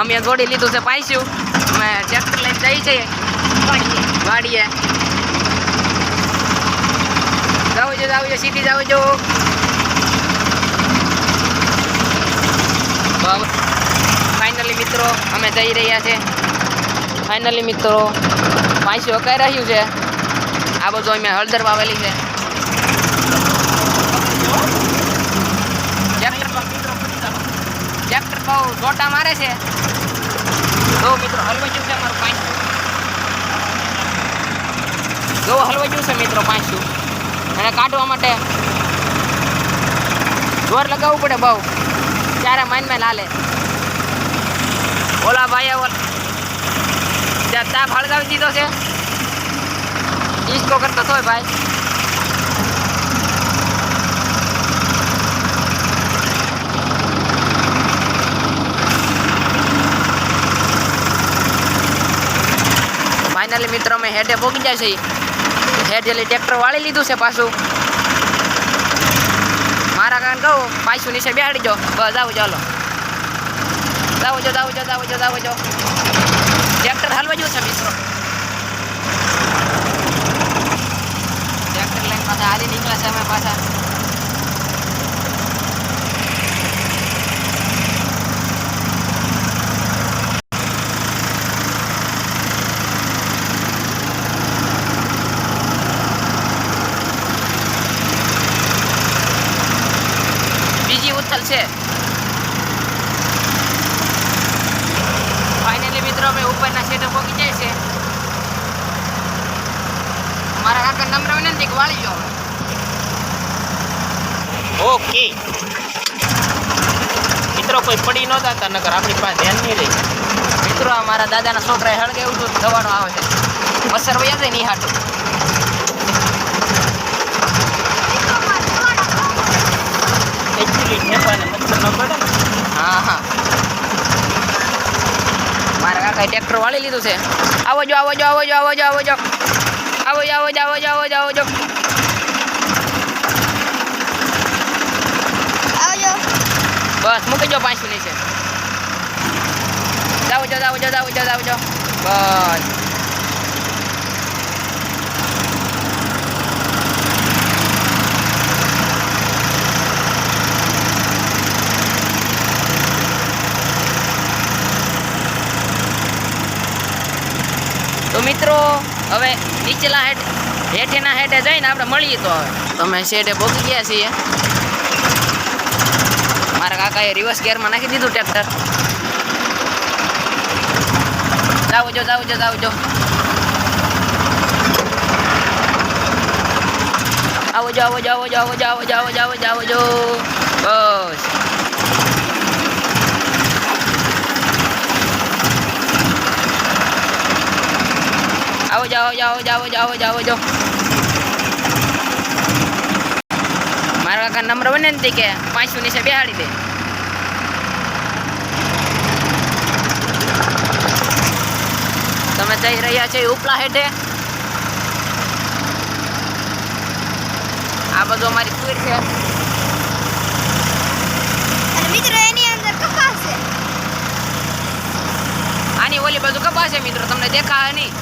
અમે જોડી લીધું છે પાઈસ્યું અમે ટ્રેક્ટર લઈને જઈ જઈએ. વાડીએ. જાવ જો જાવ જો, સીધી જાવ જો. ફાઇનલી મિત્રો, અમે જઈ રહ્યા છે. ફાઇનલી મિત્રો પાઈસ્યું હકાઈ રહ્યું છે. આ બધું અમે હળદર વાવેલી છે ટ્રેક્ટર ટ્રેક્ટર બહુ ગોટા મારે છે. જો મિત્રો, હલવાઈ ગયું છે અમારું પાંચસું. જો હલવાઈ ગયું છે મિત્રો પાંચસું. અને કાઢવા માટે જોર લગાવવું પડે બહુ. ત્યારે માઇનમાં લાલે ઓલા ભાઈ ત્યાં તાપ હળગાવી દીધો છે. ઈસકો કરતો તોય ભાઈ. ફાઇનલી મિત્રો, અમે હેડે પહોંચી જાય છે હેડ એટલે ટ્રેક્ટર વાળી લીધું છે પાછું. મારા કાન કહું, પાછું નીચે બેહાડી જો બસ, આવું ચાલો જાવ જો જાવ જો જાવ જો જાવ જો. ટ્રેક્ટર હાલવા જવું છે, મિત્રો. ટ્રેક્ટર લઈને પાછા હાલી નીકળ્યા છે અમે પાછા. બીજી છે. ફાઇનલી મિત્રો અમે ઉપરના સેટો પહોંચી જાય છે. મારા કાકા નમ્ર વિનંતી કે વાળી જાઓ ઓકે. મિત્રો, કોઈ પડી ન જતા, નકર આપણી પાસે ધ્યાન નહીં રહી. મિત્રો, આ મારા દાદાના છોકરાએ હળગે એવું દવાનો આવે છે. અસર વયા જાય નહીં હાટું. કાકાએ ટ્રેક્ટર વાળી લીધું છે. આવો જો આવો જો આવો જો આવો જો આવો જો. આવો જો આવો જો આવો જો આવો જો આવો જો. બસ મૂકી જો પાંચ મિનિટ છે. જાઓ જો જાઓ જો જાઓ જો જાઓ જો બસ. તો મિત્રો, હવે નીચલા હેઠ હેઠેના હેઠે જઈને આપણે મળીએ તો હવે. તમે શેઠે પહોંચી ગયા છીએ. મારા કાકાએ રિવર્સ ગેરમાં નાખી દીધું ટ્રેક્ટર જાવ જો જાવ જો જાવ જો. આવો જો આવો જો આવો જો આવો જો, આવો આવો જો. બસ. આવો જાઓ જાઓ જાઓ જાઓ જાઓ જો મારા કાકા નમ્ર વિનંતી કે પાંચસો નીચે બેહાડી દે. તમે જઈ રહ્યા છે ઉપલા હેઠે? આ બધું અમારી કુર છે. મિત્રો એની અંદર કપાસ છે. આની ઓલી બધું કપાસ છે મિત્રો. તમને દેખાય નહીં.